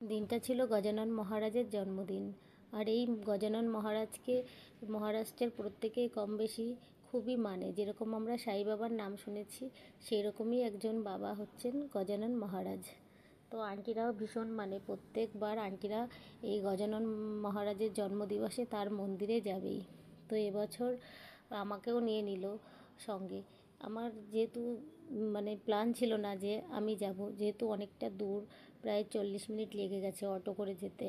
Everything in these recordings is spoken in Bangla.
দিনটা ছিল গজানন মহারাজের জন্মদিন। আর এই গজানন মহারাজকে, মহারাষ্ট্রের প্রত্যেকে কম বেশি খুবই মানে। যেরকম আমরা সাই বাবার নাম শুনেছি সেই রকমই একজন বাবা হচ্ছেন গজানন মহারাজ। তো আন্টিরাও ভীষণ মানে। প্রত্যেকবার আন্টিরা এই গজানন মহারাজের জন্মদিবসে তার মন্দিরে যাবেই। তো এবছর আমাকেও নিয়ে নিল সঙ্গে। আমার যেহেতু মানে প্ল্যান ছিল না যে আমি যাব। যেহেতু অনেকটা দূর, প্রায় চল্লিশ মিনিট লেগে গেছে অটো করে যেতে।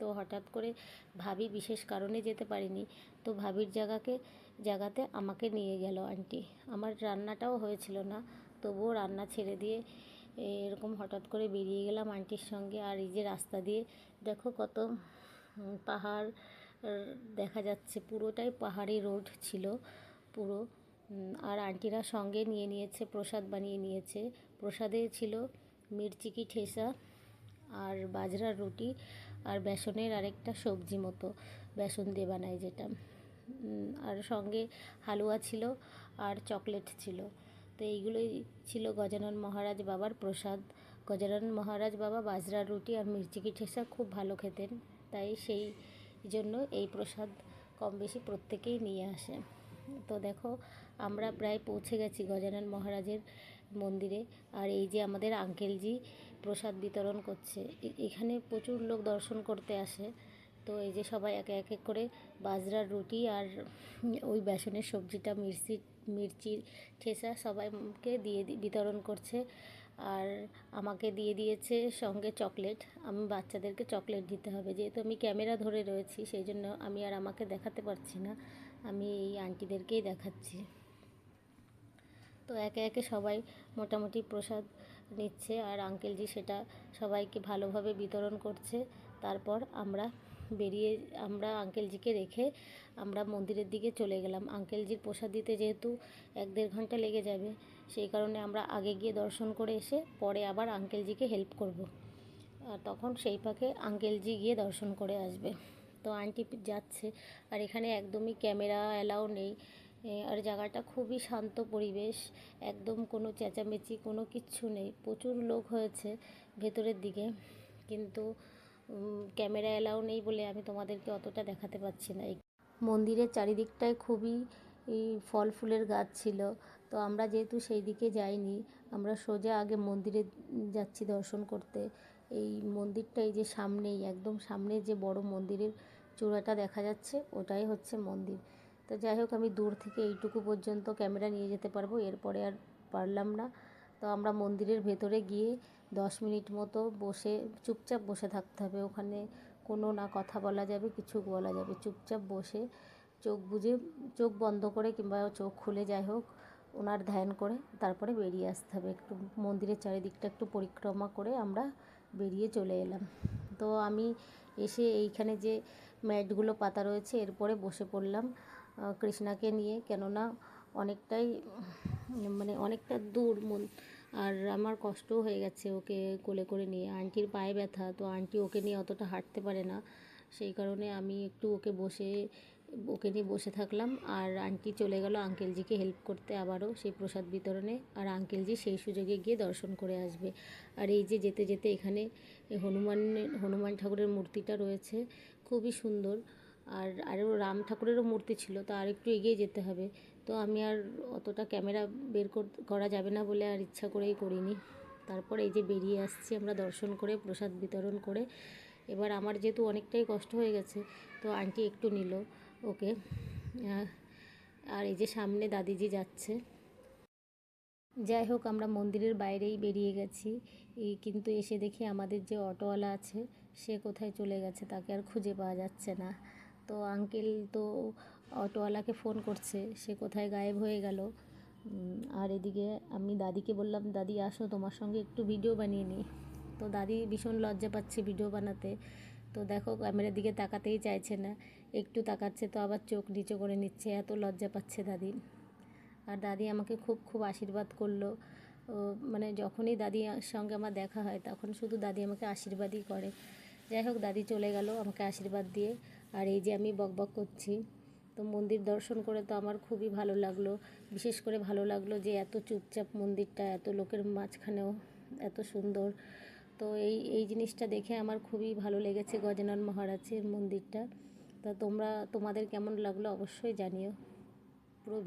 তো হঠাৎ করে ভাবি বিশেষ কারণে যেতে পারিনি। তো ভাবির জায়গাকে, জায়গাতে আমাকে নিয়ে গেল আন্টি। আমার রান্নাটাও হয়েছিল না, তবুও রান্না ছেড়ে দিয়ে এরকম হঠাৎ করে বেরিয়ে গেলাম আন্টির সঙ্গে। আর এই যে রাস্তা দিয়ে, দেখো কত পাহাড়, দেখা যাচ্ছে পুরোটাই পাহাড়ি রোড ছিল, পুরো। আর আন্টিরা সঙ্গে নিয়ে নিয়েছে, প্রসাদ বানিয়ে নিয়েছে। প্রসাদে ছিল মির্চিকি ঠেসা আর বাজরার রুটি আর বেসনের আরেকটা সবজি মতো, বেসন দিয়ে বানায় যেটা। আর সঙ্গে হালুয়া ছিল আর চকলেট ছিল। তো এইগুলোই ছিল গজানন মহারাজ বাবার প্রসাদ। গজানন মহারাজ বাবা বাজরার রুটি আর মির্চিকি ঠেসা খুব ভালো খেতেন, তাই সেই জন্য এই প্রসাদ কম বেশি প্রত্যেকেই নিয়ে আসে। তো দেখো, আমরা প্রায় পৌঁছে গেছি গজানন মহারাজের মন্দিরে। আর এই যে আমাদের আঙ্কেলজি প্রসাদ বিতরণ করছে এখানে প্রচুর লোক দর্শন করতে আসে। তো এই যে সবাই একে একে করে বাজরার রুটি আর ওই বেসনের সবজিটা মির্চি মির্চির ঠেসা সবাইকে দিয়ে বিতরণ করছে। আর আমাকে দিয়ে দিয়েছে সঙ্গে চকলেট। আমি বাচ্চাদেরকে চকলেট দিতে হবে, যেহেতু আমি ক্যামেরা ধরে রয়েছি, সেই জন্য আমি আর আমাকে দেখাতে পারছি না। আমি এই আন্টিদেরকেই দেখাচ্ছি। তো একে একে সবাই মোটামুটি প্রসাদ নিচ্ছে আর আঙ্কেলজি সেটা সবাইকে ভালোভাবে বিতরণ করছে। তারপর আমরা বেরিয়ে, আমরা আঙ্কেলজিকে রেখে আমরা মন্দিরের দিকে চলে গেলাম। আঙ্কেলজির প্রসাদ দিতে যেহেতু এক দেড় ঘণ্টা লেগে যাবে, সেই কারণে আমরা আগে গিয়ে দর্শন করে এসে পরে আবার আঙ্কেলজিকে হেল্প করব। আর তখন সেই পাকে আঙ্কেলজি গিয়ে দর্শন করে আসবে। তো আন্টি যাচ্ছে। আর এখানে একদমই ক্যামেরা অ্যালাউ নেই। আর জায়গাটা খুবই শান্ত পরিবেশ। একদম কোনো চেঁচামেচি, কোনো কিচ্ছু নেই। প্রচুর লোক হয়েছে ভেতরের দিকে। কিন্তু ক্যামেরা অ্যালাউ নেই বলে আমি তোমাদেরকে অতটা দেখাতে পারছি না। মন্দিরের চারিদিকটায় খুবই ফল ফুলের গাছ ছিল। তো আমরা যেহেতু সেই দিকে যাইনি, আমরা সোজা আগে মন্দিরে যাচ্ছি দর্শন করতে। এই মন্দিরটা এই যে সামনেই, একদম সামনে যে বড় মন্দিরের চূড়াটা দেখা যাচ্ছে, ওটাই হচ্ছে মন্দির। তো যাই হোক, আমি দূর থেকে এইটুকু পর্যন্ত ক্যামেরা নিয়ে যেতে পারব, এরপরে আর পারলাম না। তো আমরা মন্দিরের ভেতরে গিয়ে দশ মিনিট মতো বসে, চুপচাপ বসে থাকতে হবে। ওখানে কোনো না কথা বলা যাবে, কিছু বলা যাবে। চুপচাপ বসে চোখ বুজে, চোখ বন্ধ করে কিংবা চোখ খুলে যাই হোক, ওনার ধ্যান করে তারপরে বেরিয়ে আসতে হবে। একটু মন্দিরের চারিদিকটা একটু পরিক্রমা করে আমরা বেরিয়ে চলে এলাম। তো আমি এসে এইখানে যে ম্যাটগুলো পাতা রয়েছে, এরপরে বসে পড়লাম কৃষ্ণাকে নিয়ে। কেননা অনেকটাই মানে অনেকটা দূর মন। আর আমার কষ্টও হয়ে গেছে ওকে কোলে করে নিয়ে। আন্টির পায়ে ব্যথা, তো আন্টি ওকে নিয়ে অতটা হাঁটতে পারে না। সেই কারণে আমি একটু ওকে বসে, ওকে নিয়ে বসে থাকলাম। আর আন্টি চলে গেল আঙ্কেলজিকে হেল্প করতে আবারও সেই প্রসাদ বিতরণে। আর আঙ্কেলজি সেই সুযোগে গিয়ে দর্শন করে আসবে। আর এই যে যেতে যেতে এখানে হনুমান হনুমান ঠাকুরের মূর্তিটা রয়েছে খুবই সুন্দর। আর আরও রাম ঠাকুরেরও মূর্তি ছিল, তো আর একটু এগিয়ে যেতে হবে। তো আমি আর অতটা ক্যামেরা বের কর- যাবে না বলে আর ইচ্ছা করেই করিনি। তারপর এই যে বেরিয়ে আসছি আমরা দর্শন করে, প্রসাদ বিতরণ করে। এবার আমার যেহেতু অনেকটাই কষ্ট হয়ে গেছে, তো আন্টি একটু নিল ওকে। আর এই যে সামনে দাদিজি যাচ্ছে। যাই হোক, আমরা মন্দিরের বাইরেই বেরিয়ে গেছি। এই কিন্তু এসে দেখি আমাদের যে অটোওয়ালা আছে সে কোথায় চলে গেছে তাকে আর খুঁজে পাওয়া যাচ্ছে না। তো আঙ্কেল তো অটোওয়ালাকে ফোন করছে, সে কোথায় গায়েব হয়ে গেল। আর এদিকে আমি দাদিকে বললাম, দাদি, আসো, তোমার সঙ্গে একটু ভিডিও বানিয়ে নিই। তো দাদি ভীষণ লজ্জা পাচ্ছে ভিডিও বানাতে। তো দেখো ক্যামেরার দিকে তাকাতেই চাইছে না, একটু তাকাচ্ছে তো আবার চোখ নিচু করে নিচ্ছে, এত লজ্জা পাচ্ছে দাদি। আর দাদি আমাকে খুব খুব আশীর্বাদ করল। মানে যখনই দাদির সঙ্গে আমার দেখা হয়, তখন শুধু দাদি আমাকে আশীর্বাদই করে। যাই হোক, দাদি চলে গেল আমাকে আশীর্বাদ দিয়ে। আর এই যে আমি বকবক করছি, তো মন্দির দর্শন করে তো আমার খুবই ভালো লাগল। বিশেষ করে ভালো লাগল যে এত চুপচাপ মন্দিরটা, এত লোকের মাঝখানেও এত সুন্দর। তো এই এই জিনিসটা দেখে আমার খুবই ভালো লেগেছে গজানন মহারাজের মন্দিরটা। তা তোমরা, তোমাদের কেমন লাগল অবশ্যই জানিও। পুরো